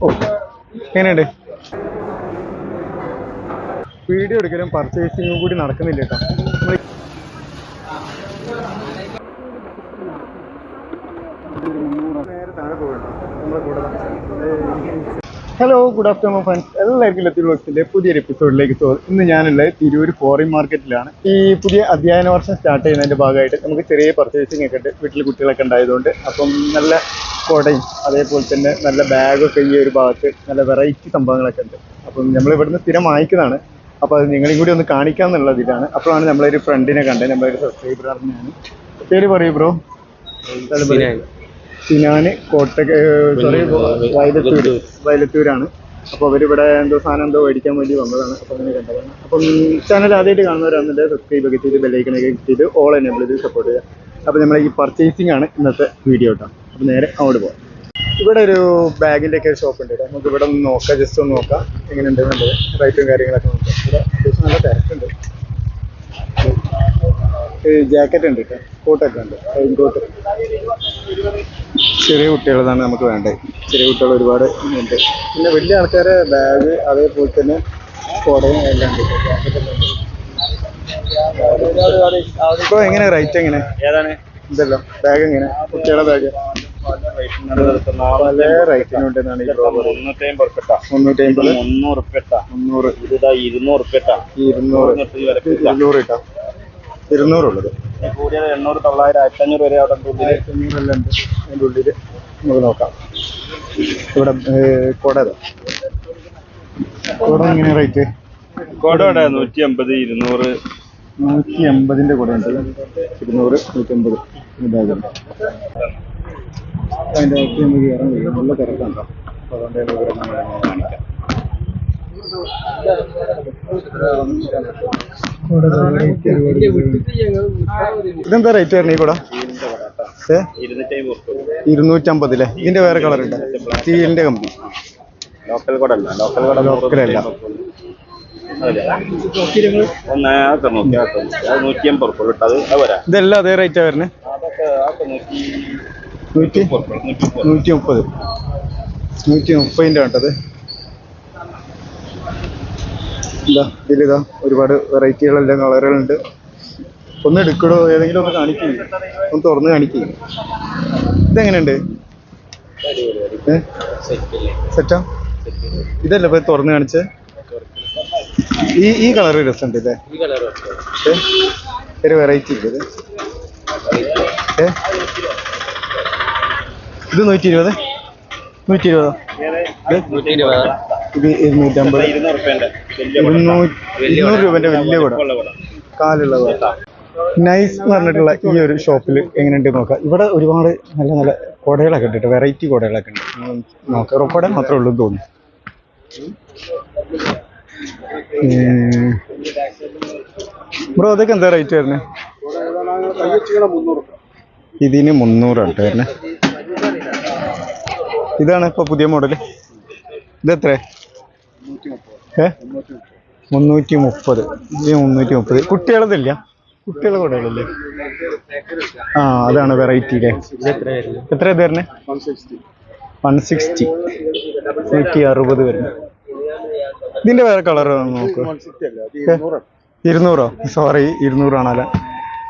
ഓ എങ്ങനെയുണ്ട്? വീഡിയോ എടുക്കലും പർച്ചേസിങ്ങും കൂടി നടക്കുന്നില്ല കേട്ടോ. ഹലോ ഗുഡ് ആഫ്റ്റർനൂൺ ഫ്രണ്ട്സ് എല്ലാവർക്കും ലത്തി ബോക്സിന്റെ പുതിയൊരു എപ്പിസോഡിലേക്ക് സ്വാഗതം ഇന്ന് ഞാനുള്ളത് തിരൂർ ഫോറിൻ മാർക്കറ്റിലാണ് ഈ പുതിയ അധ്യയന വർഷം സ്റ്റാർട്ട് ചെയ്യുന്നതിന്റെ ഭാഗമായിട്ട് നമുക്ക് ചെറിയ പർച്ചേസിംഗ് ഒക്കെ ഉണ്ട്. വീട്ടിൽ കുട്ടികളൊക്കെ ഉണ്ടായതുകൊണ്ട് അപ്പം നല്ല കുടയും അതേപോലെ തന്നെ നല്ല ബാഗൊക്കെ ഈ ഒരു ഭാഗത്ത് നല്ല വെറൈറ്റി സംഭവങ്ങളൊക്കെ ഉണ്ട്. അപ്പം നമ്മൾ ഇവിടുന്ന് സ്ഥിരം വാങ്ങിക്കുന്നതാണ്. അപ്പോൾ അത് നിങ്ങളെയും കൂടി ഒന്ന് കാണിക്കാന്നുള്ള ഇതിലാണ് അപ്പോഴാണ് നമ്മളൊരു ഫ്രണ്ടിനെ കണ്ടത്. നമ്മളൊരു സബ്സ്ക്രൈബർ ഞാൻ പേര് പറയൂ ബ്രോ സിനാന് കോട്ട സോറി വയലത്തൂർ വയലത്തൂരാണ്. അപ്പോൾ അവരിവിടെ എന്തോ സാധനം എന്തോ മേടിക്കാൻ വേണ്ടി വന്നതാണ്. അപ്പോൾ അങ്ങനെ കണ്ടതാണ്. അപ്പം ചാനൽ ആദ്യമായിട്ട് കാണുന്നവരാണെന്നുണ്ട് സബ്സ്ക്രൈബ് ഒക്കെ ചെയ്ത് ബെല്ലൈക്കണൊക്കെ ചെയ്ത് ഓൾ എനേബിൾ ചെയ്ത് സപ്പോർട്ട് ചെയ്യുക. അപ്പോൾ നമ്മളെ ഈ പർച്ചേസിംഗ് ആണ് ഇന്നത്തെ വീഡിയോ കേട്ടോ അപ്പോൾ നേരെ അങ്ങോട്ട് പോകാം ഇവിടെ ഒരു ബാഗിന്റെ ഒക്കെ ഷോപ്പ് ഉണ്ട്. കേട്ടോ നമുക്ക് ഇവിടെ ഒന്ന് നോക്കാം ജസ്റ്റ് ഒന്ന് നോക്കാം. എങ്ങനെയുണ്ട് എന്നുള്ളത്. റേറ്റും കാര്യങ്ങളൊക്കെ നോക്കാം. ഇവിടെ അത്യാവശ്യം നല്ല തിരക്കുണ്ട്. ജാക്കറ്റ് ഉണ്ട് കേട്ടോ. കോട്ടൊക്കെ ഉണ്ട്. റെയിൻ കോട്ട് ചെറിയ കുട്ടികളതാണ് നമുക്ക് വേണ്ടത്. ചെറിയ കുട്ടികൾ ഒരുപാട് ഉണ്ട്. പിന്നെ വലിയ ആൾക്കാരെ ബാഗ് അതേപോലെ തന്നെ കുടയും എല്ലാം ഉണ്ട്. ഇപ്പോൾ എങ്ങനെ? റേറ്റ് എങ്ങനെ? ഏതാണ്? ഇതല്ലോ. ബാഗ് എങ്ങനെ? കുട്ടികളുടെ ബാഗ് പല റേറ്റിനുണ്ടെന്നാണ് മുന്നൂറ്റി അമ്പത് ഉറുപ്പിട്ട മുന്നൂറ്റി അമ്പത് മുന്നൂറ് ഉറുപ്പിട്ട മുന്നൂറ്. ഇതാ ഇരുന്നൂറ് ഉറുപ്പിട്ട ഇരുന്നൂറ്. ഇരുന്നൂറ് കിട്ടാ ഇരുന്നൂറുള്ളത്. കൂടിയത് എണ്ണൂറ് തൊള്ളായിരം ആയിരത്തി അഞ്ഞൂറ് വരെ അവിടെ. ആയിരത്തി അഞ്ഞൂറെല്ലാം ഉണ്ട്. അതിന്റെ ഉള്ളിൽ നമുക്ക് നോക്കാം. ഇവിടെ കുട. കുട എങ്ങനെ റേറ്റ്? കോട ഇവിടെ നൂറ്റി അമ്പത് ഇരുന്നൂറ്. നൂറ്റി അമ്പതിന്റെ കൂടെ ഉണ്ട് ഇരുന്നൂറ് നൂറ്റമ്പത് ഇതാകും അതിന്റെ അകത്ത് നമുക്ക് കയറാൻ കഴിയും. നല്ല തിരക്കാണ്ടോ? അപ്പോൾ അതുകൊണ്ട് ഇവിടെ കാണിക്കാം ഇതെന്താ റേറ്റ് വരണേ ഈ കൂടെ? ഏ? ഇരുന്നൂറ്റി അമ്പത് ഉറുപ്പിക ഇരുന്നൂറ്റമ്പത് അല്ലേ. ഇതിന്റെ വേറെ കളർ ഉണ്ട് സ്റ്റീലിന്റെ കമ്പനി ലോക്കൽ കൂടല്ല ലോക്കൽ കോട ലോക്കലല്ല ഇതെല്ലാം അതേ റേറ്റാ വരുന്നത് അതൊക്കെ നൂറ്റി നൂറ്റി മുപ്പത് നൂറ്റി മുപ്പത് നൂറ്റി മുപ്പതിന്റെ കേട്ടത് ഇതാ ഇതിലിതാ ഒരുപാട് വെറൈറ്റികളെല്ലാം കളറുകളുണ്ട്. ഒന്ന് എടുക്കടോ ഏതെങ്കിലും ഒന്ന് കാണിക്കും. ഒന്ന് തുറന്ന് കാണിക്കും. ഇതെങ്ങനെയുണ്ട്? സെറ്റാ? ഇതല്ല ഇപ്പൊ തുറന്ന് കാണിച്ച്? ഈ ഈ കളർ രസമുണ്ട് ഇതേ? ഒരു വെറൈറ്റി ഇല്ല ഇത്. ഏ? ഇത് നൂറ്റി ഇരുപത് നൂറ്റി ഇരുപതോ ഇത് ഇരുന്നൂറ്റമ്പത്. ഇരുന്നൂറ് വലിയ ഇരുന്നൂറ്റി ഇരുന്നൂറ് രൂപന്റെ വലിയ കൂടെ. കാലുള്ളത് കാലുള്ള കുട. നൈസ് എന്ന് പറഞ്ഞിട്ടുള്ള ഈ ഒരു ഷോപ്പിൽ എങ്ങനെയുണ്ട് നോക്കാം. ഇവിടെ ഒരുപാട് നല്ല നല്ല കുടകളൊക്കെ ഉണ്ട് വെറൈറ്റി കുടകളൊക്കെ ഉണ്ട് നോക്കാം. കുട മാത്രമേ ഉള്ളൂ എന്ന് തോന്നുന്നു. ബ്രോ അതൊക്കെ എന്താ റേറ്റ് വരുന്നത് ഇതിന് മുന്നൂറ് കേട്ടോ വരുന്നത് ഇതാണ് ഇപ്പോൾ പുതിയ മോഡൽ ഇതെത്ര ഏ? മുന്നൂറ്റി മുപ്പത് ഇത് മുന്നൂറ്റി മുപ്പത് കുട്ടികളതില്ല. കുട്ടികളെ കൂടെയല്ലേ ആ അതാണ് വെറൈറ്റി അല്ലേ എത്ര ഇത് വരുന്നത് വൺ സിക്സ്റ്റി നൂറ്റി അറുപത് വരുന്നത് ഇതിന്റെ വേറെ കളർ നോക്കൂ? ഇരുന്നൂറോ? സോറി ഇരുന്നൂറാണല്ലേ.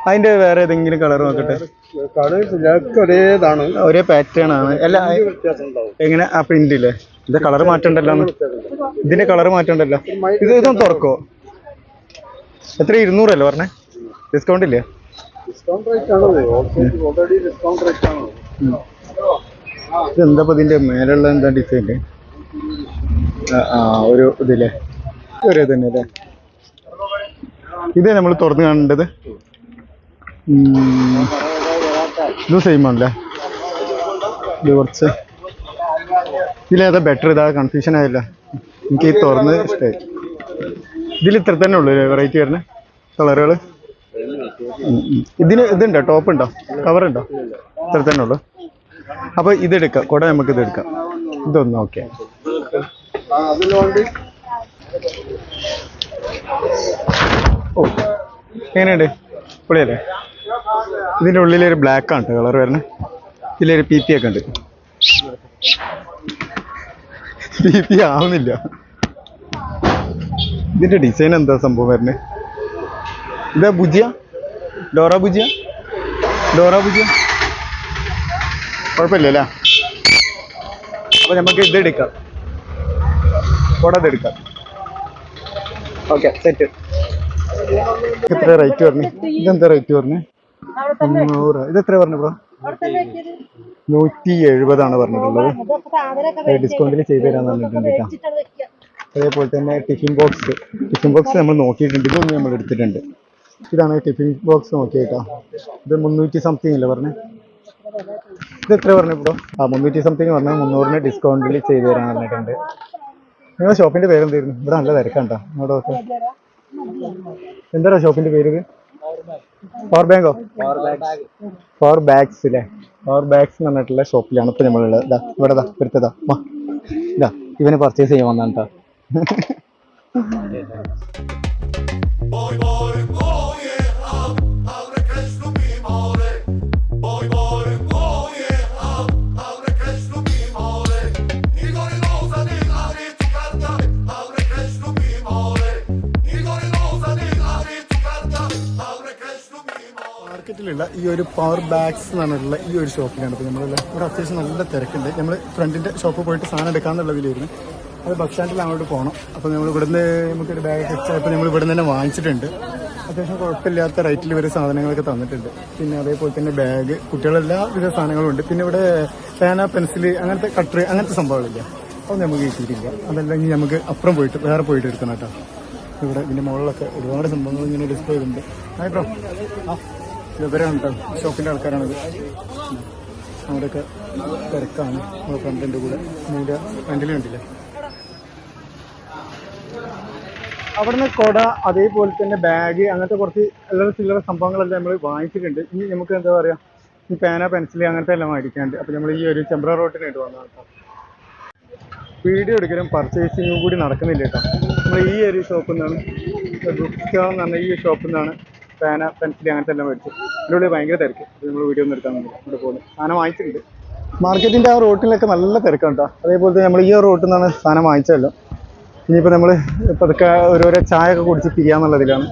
അതിന്റെ വേറെ ഏതെങ്കിലും കളർ നോക്കട്ടെ? ഒരേതാണ് ഒരേ പാറ്റേൺ ആണ്. അല്ല എങ്ങനെ? ആ പ്രിന്റ് ഇല്ലേ? ഇത് കളർ മാറ്റണ്ടല്ലോ. ഇതിന്റെ കളർ മാറ്റണ്ടല്ലോ. ഇത് ഇതൊന്ന് തുറക്കോ? എത്ര? ഇരുന്നൂറല്ലേ പറഞ്ഞേ? ഡിസ്കൗണ്ട് ഇല്ലേ. ഇതെന്താ ഇതിന്റെ മേലുള്ള എന്താ ഡിസൈൻ ആ ഒരു ഇതില്ലേ? ഒരു തന്നെ അല്ലേ? ഇതേ നമ്മൾ തുറന്ന് കാണേണ്ടത്. ഇത് സെയിം ആണല്ലേ? ഇത് കുറച്ച്. ഇതിലേതാ ബെറ്റർ ഇതാ? കൺഫ്യൂഷൻ ആയില്ല. എനിക്ക് ഈ തുറന്ന് ഇഷ്ടമായി ഇതിൽ ഇത്ര തന്നെ ഉള്ളൂ വെറൈറ്റി വരുന്നത് കളറുകൾ ഇതിന് ഇതുണ്ടോ? ടോപ്പ് ഉണ്ടോ? കവർ ഉണ്ടോ? ഇത്ര തന്നെ ഉള്ളൂ. അപ്പോൾ ഇതെടുക്കാം കുട നമുക്ക് ഇതെടുക്കാം ഇതൊന്ന് ഓക്കെ ഓ എങ്ങനെയുണ്ട്? പൊളിയല്ലേ? ഇതിന്റെ ഉള്ളിലൊരു ബ്ലാക്ക് ആണ് കളർ വരുന്നത്. ഇതിലൊരു പി പി ഒക്കെ ഉണ്ട്. പി പി ആവുന്നില്ല. ഇതിന്റെ ഡിസൈൻ എന്താ സംഭവം വരുന്നത്? ഇതാ ഭുജിയ. ഡോറ ഭുജിയ. ഡോറ ഭുജിയ. കുഴപ്പമില്ലല്ലേ? അപ്പൊ നമുക്ക് ഇത് എടുക്കാം. കുടത് എടുക്കാം. ഓക്കെ സെറ്റ് എത്ര റേറ്റ് പറഞ്ഞു ഇതെന്താ റേറ്റ് പറഞ്ഞു ഇത് എത്ര പറഞ്ഞു ബ്രോ? നൂറ്റി എഴുപതാണ് പറഞ്ഞിട്ടുള്ളത്. ഡിസ്കൗണ്ടിൽ ചെയ്തു തരാൻ പറഞ്ഞിട്ടുണ്ട് കേട്ടോ. അതേപോലെ തന്നെ ടിഫിൻ ബോക്സ് ടിഫിൻ ബോക്സ് നമ്മൾ നോക്കിയിട്ടുണ്ട്. ഇതൊന്നും നമ്മൾ എടുത്തിട്ടുണ്ട്. ഇതാണ് ടിഫിൻ ബോക്സ് നോക്കിയേക്കാം ഇത് മുന്നൂറ്റി സംതിങ് അല്ലേ പറഞ്ഞേ? ഇത് എത്ര പറഞ്ഞു ഇപ്പോൾ ആ മുന്നൂറ്റി സംതിങ് പറഞ്ഞാൽ മുന്നൂറിന് ഡിസ്കൗണ്ടിൽ ചെയ്തു തരാൻ പറഞ്ഞിട്ടുണ്ട്. നിങ്ങളുടെ ഷോപ്പിന്റെ പേര് എന്തായിരുന്നു ഇവിടെ നല്ല തിരക്കാണ്ടോ ഇങ്ങോട്ട് എന്താ ഷോപ്പിന്റെ പേര് ഇത്? പവർ ബാങ്കോ പവർ ബാഗ്സ് അല്ലേ പവർ ബാഗ്സ് എന്ന് പറഞ്ഞിട്ടുള്ള ഷോപ്പിലാണ് ഇപ്പൊ നമ്മളുള്ളത് ഇതാ ഇവിടെ ദാ എടുത്തതാ വാ. ഇതാ ഇവന് പർച്ചേസ് ചെയ്യാൻ വന്നാണ് കേട്ടോ മാർക്കറ്റിലുള്ള ഈ ഒരു പവർ ബാഗ്സ് എന്ന് പറഞ്ഞിട്ടുള്ള ഈ ഒരു ഷോപ്പിലാണ്. അപ്പോൾ നമ്മൾ ഇവിടെ അത്യാവശ്യം നല്ല തിരക്കുണ്ട്. നമ്മൾ ഫ്രണ്ടിന്റെ ഷോപ്പിൽ പോയിട്ട് സാധനം എടുക്കാന്നുള്ളതിലായിരുന്നു അത് ഭക്ഷണത്തിൽ അങ്ങോട്ട് പോകണം അപ്പോൾ നമ്മൾ ഇവിടുന്ന് നമുക്കൊരു ബാഗ് വെച്ചപ്പോൾ നമ്മൾ ഇവിടുന്ന് തന്നെ വാങ്ങിച്ചിട്ടുണ്ട്. അത്യാവശ്യം കുഴപ്പമില്ലാത്ത റേറ്റിൽ വരെ സാധനങ്ങളൊക്കെ തന്നിട്ടുണ്ട്. പിന്നെ അതേപോലെ തന്നെ ബാഗ് കുട്ടികളെല്ലാ വിധ സാധനങ്ങളും ഉണ്ട്. പിന്നെ ഇവിടെ പേന പെൻസിൽ അങ്ങനത്തെ കട്ടർ അങ്ങനത്തെ സംഭവങ്ങളില്ല. അതൊന്നും നമുക്ക് കിട്ടിയിട്ടില്ല. അതല്ലെങ്കിൽ നമുക്ക് അപ്പുറം പോയിട്ട് വേറെ പോയിട്ട് എടുക്കണം കേട്ടോ. ഇവിടെ ഇതിന്റെ മുകളിലൊക്കെ ഒരുപാട് സംഭവങ്ങൾ ഇങ്ങനെ ഡിസ്പ്ലേ ചെയ്തിട്ടുണ്ട്. ഹായ് ബ്രോ ആ. ഇവരാണ് കേട്ടോ ഷോപ്പിന്റെ ആൾക്കാരാണിത്. അവിടെയൊക്കെ തിരക്കാണ്. ഫ്രണ്ടിന്റെ കൂടെ. നീന്റെ ഫ്രണ്ടിൽ കണ്ടില്ലേ? അവിടുന്ന് കൊട അതേപോലെ തന്നെ ബാഗ് അങ്ങനത്തെ കുറച്ച് എല്ലാ ചില്ലറ സംഭവങ്ങളെല്ലാം നമ്മൾ വാങ്ങിച്ചിട്ടുണ്ട്. ഇനി നമുക്ക് എന്താ പറയുക ഈ പേന പെൻസിൽ അങ്ങനത്തെ എല്ലാം വാങ്ങിക്കാണ്ട് അപ്പോൾ നമ്മൾ ഈ ഒരു ചെമ്പ്ര റോട്ടിനായിട്ട് വന്നു കേട്ടോ. വീഡിയോ എടുക്കലും പർച്ചേസിങ്ങും കൂടി നടക്കുന്നില്ല കേട്ടോ. നമ്മൾ ഈ ഒരു ഷോപ്പിൽ നിന്നാണ് സ്റ്റാൾ എന്ന് ഈ ഷോപ്പിൽ നിന്നാണ് പേന പെൻസിൽ അങ്ങനത്തെ എല്ലാം മേടിച്ചു അതിനുള്ളിൽ ഉള്ളിൽ ഭയങ്കര തിരക്ക്. നമ്മൾ വീഡിയോ ഒന്നും എടുക്കാൻ വേണ്ടി ഇവിടെ പോകുന്നു. സാധനം വാങ്ങിച്ചിട്ടുണ്ട്. മാർക്കറ്റിന്റെ ആ റോട്ടിലൊക്കെ നല്ല തിരക്കാണ് കേട്ടോ അതേപോലെ തന്നെ നമ്മൾ ഈ റോട്ടിൽ നിന്നാണ് സാധനം വാങ്ങിച്ചതല്ലോ. ഇനിയിപ്പോൾ നമ്മൾ പതുക്കെ ഓരോരോ ചായ ഒക്കെ കുടിച്ച് പിരിയാന്നുള്ളതിലാണ്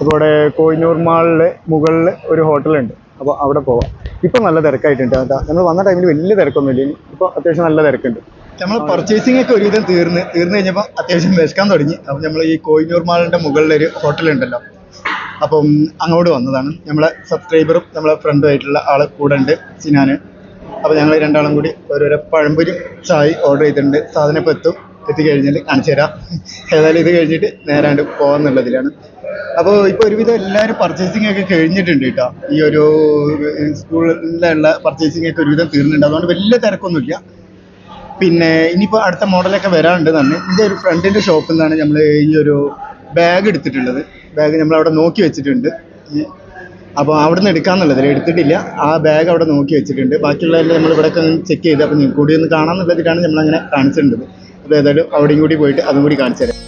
അപ്പോൾ ഇവിടെ കോയിനൂർ മാളിലെ മുകളിൽ ഒരു ഹോട്ടലുണ്ട്. അപ്പോൾ അവിടെ പോവാം. ഇപ്പം നല്ല തിരക്കായിട്ടുണ്ട് കേട്ടോ. നമ്മൾ വന്ന ടൈമിൽ വലിയ തിരക്കൊന്നുമില്ല. ഇനി ഇപ്പോൾ അത്യാവശ്യം നല്ല തിരക്കുണ്ട്. നമ്മൾ പർച്ചേസിംഗ് ഒക്കെ ഒരുവിധം തീർന്ന് തീർന്നു കഴിഞ്ഞപ്പോൾ അത്യാവശ്യം വിശക്കാൻ തുടങ്ങി. അപ്പോൾ നമ്മൾ ഈ കോയിനൂർ മാളിന്റെ മുകളിലൊരു ഹോട്ടലുണ്ടല്ലോ. അപ്പം അങ്ങോട്ട് വന്നതാണ്. നമ്മളെ സബ്സ്ക്രൈബറും നമ്മളെ ഫ്രണ്ടും ആയിട്ടുള്ള ആളെ കൂടെ ഉണ്ട് സിനാന്. അപ്പോൾ ഞങ്ങൾ രണ്ടാളും കൂടി ഓരോരോ പഴംപൊരി ചായ ഓർഡർ ചെയ്തിട്ടുണ്ട്. സാധനം ഇപ്പോൾ എത്തും. എത്തിക്കഴിഞ്ഞാൽ കാണിച്ചു തരാം. ഏതായാലും ഇത് കഴിഞ്ഞിട്ട് നേരാണ്ട് പോകാമെന്നുള്ളതിലാണ് അപ്പോൾ ഇപ്പോൾ ഒരുവിധം എല്ലാവരും പർച്ചേസിംഗ് ഒക്കെ കഴിഞ്ഞിട്ടുണ്ട് കേട്ടോ. ഈ ഒരു സ്കൂളിലുള്ള പർച്ചേസിംഗ് ഒക്കെ ഒരുവിധം തീർന്നിട്ടുണ്ട്. അതുകൊണ്ട് വലിയ തിരക്കൊന്നുമില്ല. പിന്നെ ഇനിയിപ്പോൾ അടുത്ത മോഡലൊക്കെ വരാനുണ്ട് തന്നെ ഇതൊരു ഒരു ഫ്രണ്ടിന്റെ ഷോപ്പിൽ നിന്നാണ് നമ്മൾ ഈ ഒരു ബാഗ് എടുത്തിട്ടുള്ളത്. ബാഗ് നമ്മൾ അവിടെ നോക്കി വെച്ചിട്ടുണ്ട്. അപ്പോൾ അവിടെ നിന്ന് എടുക്കാന്നുള്ളതിൽ എടുത്തിട്ടില്ല. ആ ബാഗ് അവിടെ നോക്കി വെച്ചിട്ടുണ്ട്. ബാക്കിയുള്ളതെല്ലാം നമ്മൾ ഇവിടെ ചെക്ക് ചെയ്ത്. അപ്പോൾ കൂടി ഒന്ന് കാണാമെന്നുള്ളതിലാണ് നമ്മളങ്ങനെ കാണിച്ചിട്ടുണ്ട് അപ്പോൾ ഏതായാലും അവിടെയും കൂടി പോയിട്ട് അതും കൂടി കാണിച്ചു തരാം.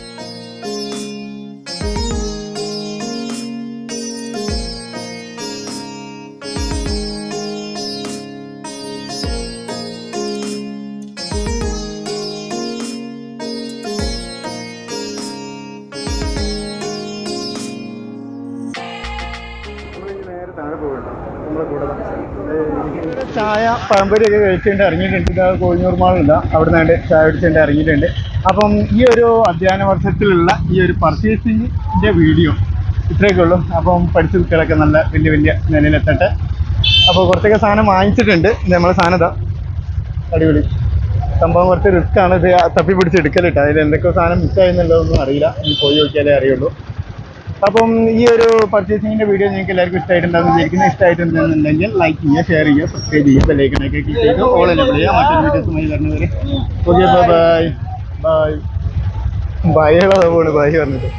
ചായ പഴംപൊരിയൊക്കെ കഴിച്ചുകൊണ്ട് ഇറങ്ങിയിട്ടുണ്ട്. കോഴിഞ്ഞൂർ മാളിലുണ്ട് അവിടെ നിന്ന് ചായ അടിച്ചുകൊണ്ട് ഇറങ്ങിയിട്ടുണ്ട്. അപ്പം ഈ ഒരു അധ്യയന വർഷത്തിലുള്ള ഈ ഒരു പർച്ചേസിങ്ങിന്റെ വീഡിയോ ഇത്രയൊക്കെ ഉള്ളൂ. അപ്പം പഠിച്ചു കുട്ടികളൊക്കെ നല്ല വലിയ വലിയ നിലയിലെത്തട്ടെ അപ്പോൾ കുറച്ചൊക്കെ സാധനം വാങ്ങിച്ചിട്ടുണ്ട്. നമ്മളെ സാധനം ഇതാ. അടിപൊളി. സംഭവം കുറച്ച് റിസ്ക് ആണ്. ഇത് തപ്പി പിടിച്ച് എടുക്കലിട്ട് അതിൽ എന്തൊക്കെ സാധനം മിസ്സായെന്നുള്ളതൊന്നും അറിയില്ല. ഇനി പോയി നോക്കിയാലേ അറിയുള്ളൂ. അപ്പം ഈ ഒരു പർച്ചേസിങ്ങിന്റെ വീഡിയോ നിങ്ങൾക്ക് എല്ലാവർക്കും ഇഷ്ടമായിട്ടുണ്ടാകും ഇഷ്ടമായിട്ടുണ്ടെന്നുണ്ടെങ്കിൽ ലൈക്ക് ചെയ്യുക ഷെയർ ചെയ്യുക സബ്സ്ക്രൈബ് ചെയ്യുക ബെല്ലൈക്കനൊക്കെ ക്ലിക്ക് ചെയ്ത് ഓൾ എനേബിൾ ചെയ്യുക മറ്റൊരു വീഡിയോസുമായി വരുന്നവരെ okay bye bye bye bye പോണ് ബൈ പറഞ്ഞിട്ട്